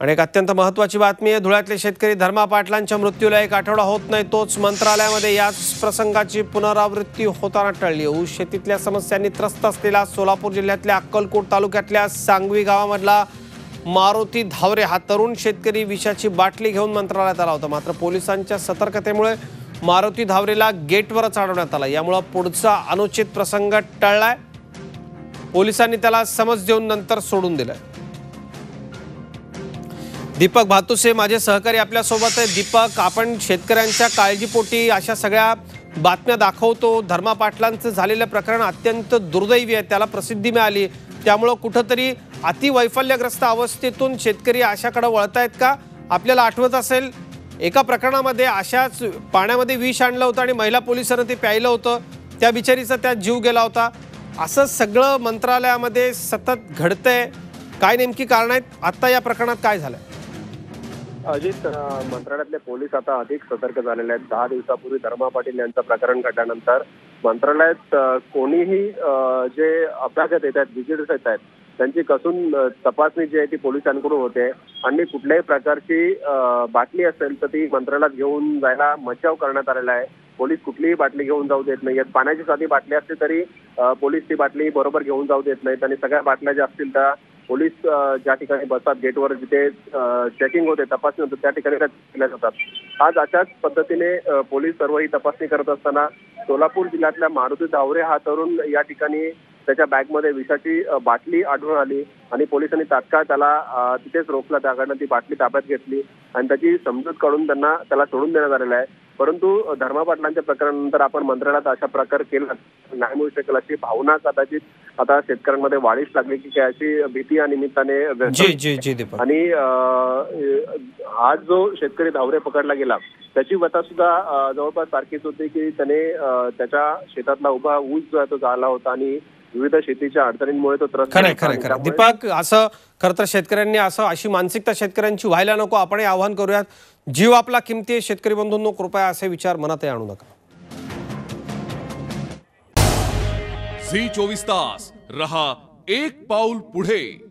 आणि एक अत्यंत महत्त्वाची बातमी आहे धुळ्यातले शेतकरी धर्मा पाटलांच्या मृत्यूला एक आठवडा होत नाही तोच मंत्रालयामध्ये याच प्रसंगाची पुनरावृत्ती होताना टळली. ऊस शेतीतल्या समस्यांनी त्रस्त असलेला सोलापूर जिल्ह्यातल्या अक्कलकोट तालुक्यातल्या सांगवी गावामधला मारुती धावरे हा तरुण शेतकरी विषाची बाटली घेऊन मंत्रालयात आला होता. मात्र पोलिसांच्या सतर्कतेमुळे मारुती धावरेला गेटवरच अडवण्यात आला. यामुळं पुढचा अनुचित प्रसंग टळलाय. पोलिसांनी त्याला समज देऊन नंतर सोडून दिलाय. दीपक भातुसे माझे सहकारी आपल्यासोबत आहे दीपक आपण शेतकऱ्यांच्या काळजीपोटी अशा सगळ्या बातम्या दाखवतो. धर्मा पाटलांचं झालेलं प्रकरण अत्यंत दुर्दैवी आहे. त्याला प्रसिद्धी मिळाली. त्यामुळं कुठंतरी अतिवैफल्यग्रस्त अवस्थेतून शेतकरी अशाकडे वळतायत का? आपल्याला आठवत असेल एका प्रकरणामध्ये अशाच पाण्यामध्ये विष आणलं होतं आणि महिला पोलिसांना ते प्यायलं होतं. त्या बिचारीचा त्यात जीव गेला होता. असं सगळं मंत्रालयामध्ये सतत घडतंय. काय नेमकी कारण आहेत? आत्ता या प्रकरणात काय झालं अजित मंत्रालयातले पोलीस आता अधिक सतर्क झालेले आहेत. दहा दिवसापूर्वी धर्मा पाटील यांचं प्रकरण घडल्यानंतर मंत्रालयात कोणीही जे अभ्यागत येत आहेत विजिटर्स येत आहेत त्यांची कसून तपासणी जी आहे ती पोलिसांकडून होते. आणि कुठल्याही प्रकारची बाटली असेल तर ती मंत्रालयात घेऊन जायला मचाव करण्यात आलेला आहे. पोलीस कुठलीही बाटली घेऊन जाऊ देत नाही पाण्याची साधी बाटली असली तरी पोलीस ती बाटली बरोबर घेऊन जाऊ देत नाहीत. आणि सगळ्या बाटल्या ज्या असतील त्या पोलीस ज्या ठिकाणी बसतात गेटवर जिथे चेकिंग होते तपासणी होते त्या ठिकाणी केल्या जातात. आज अशाच पद्धतीने पोलीस सर्व ही तपासणी करत असताना सोलापूर जिल्ह्यातल्या मारुती धावरे हा तरुण या ठिकाणी त्याच्या बॅगमध्ये विषाची बाटली आढळून आली आणि पोलिसांनी तात्काळ त्याला तिथेच रोखला. त्याकडनं ती बाटली ताब्यात घेतली आणि त्याची समजूत काढून त्यांना त्याला सोडून देण्यात आलेला आहे. परंतु धर्मा पाटलांच्या प्रकरणानंतर आपण मंत्रालयात अशा प्रकार केला. न्याय मिळू शकेल अशी भावना कदाचित आता शेतकऱ्यांमध्ये वाढीस लागली की काय अशी भीती या निमित्ताने व्यक्त जी जी जी दीपक. आणि आज जो शेतकरी धावरे पकडला गेला त्याची व्यथा सुद्धा जवळपास सारखीच होती की त्याने त्याच्या शेतातला उभा ऊस जो आहे तो जाळला होता आणि विविध शेतीच्या अडचणींमुळे तो त्रस्त खरंय. खरंय खरं त्यामुळे- दीपक असं खरं तर शेतकऱ्यांनी असं अशी मानसिकता शेतकऱ्यांची व्हायला नको आपण आवाहन करूयात. जीव आपला किमती आहे शेतकरी बंधूंनो कृपया असे विचार मनातही आणू नका. झी चोवीस तास रहा एक पाऊल पुढे.